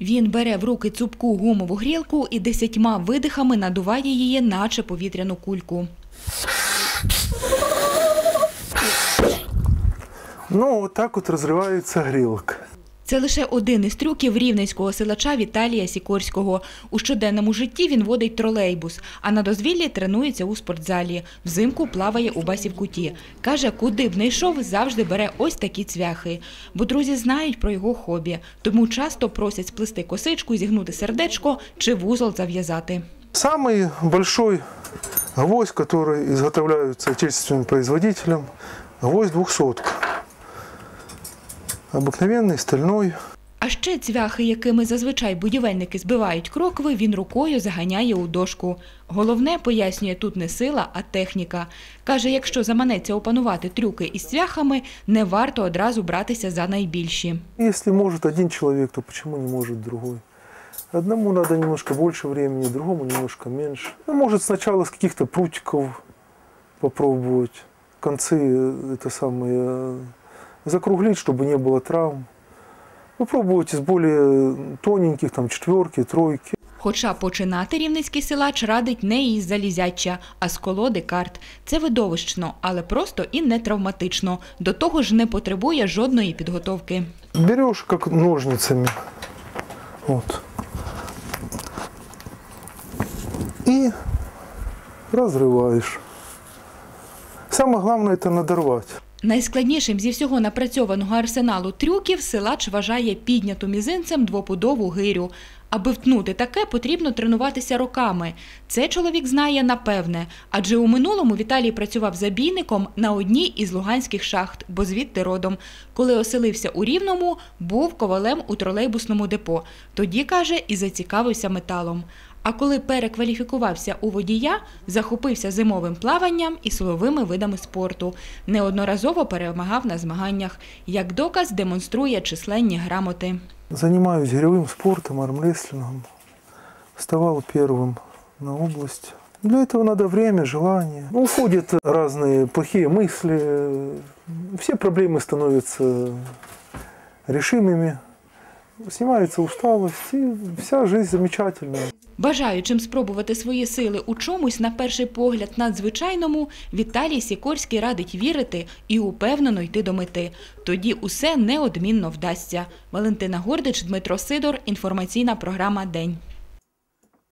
Він бере в руки цупку гумову грілку і десятьма видихами надуває її, наче повітряну кульку. Ну, отак от розривається грелка. Це лише один із трюків рівненського силача Віталія Сікорського. У щоденному житті він водить тролейбус, а на дозвіллі тренується у спортзалі. Взимку плаває у басівкуті. Каже, куди б не йшов, завжди бере ось такі цвяхи. Бо друзі знають про його хобі, тому часто просять сплести косичку, зігнути сердечко чи вузол зав'язати. Самый большой гвоздь, который изготовляется отечественным производителем, гвоздь двухсотка. Обыкновенный, стальной. А ще цвяхи, якими зазвичай будівельники збивають крокви, він рукою заганяє у дошку. Головне, пояснює, тут не сила, а техніка. Каже, якщо заманеться опанувати трюки із цвяхами, не варто одразу братися за найбільші. Если может один человек, то почему не может другой? Одному надо немножко больше времени, другому немножко меньше. Ну, может сначала с каких-то прутиков попробовать, концы э, это самое э, закруглить, чтобы не было травм. Попробовать из более тоненьких, там четверки, тройки. Хоча починати рівницький силач радить не із залізяча, а з колоди карт. Це видовищно, але просто і не травматично. До того ж не потребує жодної підготовки. Берешь как ножницами. Вот. И разрываешь. Самое главное это надорвать. Найскладнішим зі всього напрацьованого арсеналу трюків силач вважає підняту мізинцем двопудову гирю. Аби втнути таке, потрібно тренуватися роками. Це чоловік знає напевне, адже у минулому Віталій працював забійником на одній із луганських шахт, бо звідти родом. Коли оселився у Рівному, був ковалем у тролейбусному депо. Тоді, каже, і зацікавився металом. А коли перекваліфікувався у водія, захопився зимовим плаванням і силовими видами спорту. Неодноразово перемагав на змаганнях. Як доказ демонструє численні грамоти. Занимаюсь гиревым спортом, армрестлингом. Вставал первым на область. Для этого надо время, желание. Ну, Уходят разные плохие мысли. Все проблемы становятся решимыми. Снимается усталость, и вся жизнь замечательная. Бажаючим спробувати свої сили у чомусь, на перший погляд, надзвичайному, Віталій Сікорський радить вірити і упевнено йти до мети. Тоді усе неодмінно вдасться. Валентина Гордич, Дмитро Сидор. Інформаційна програма День.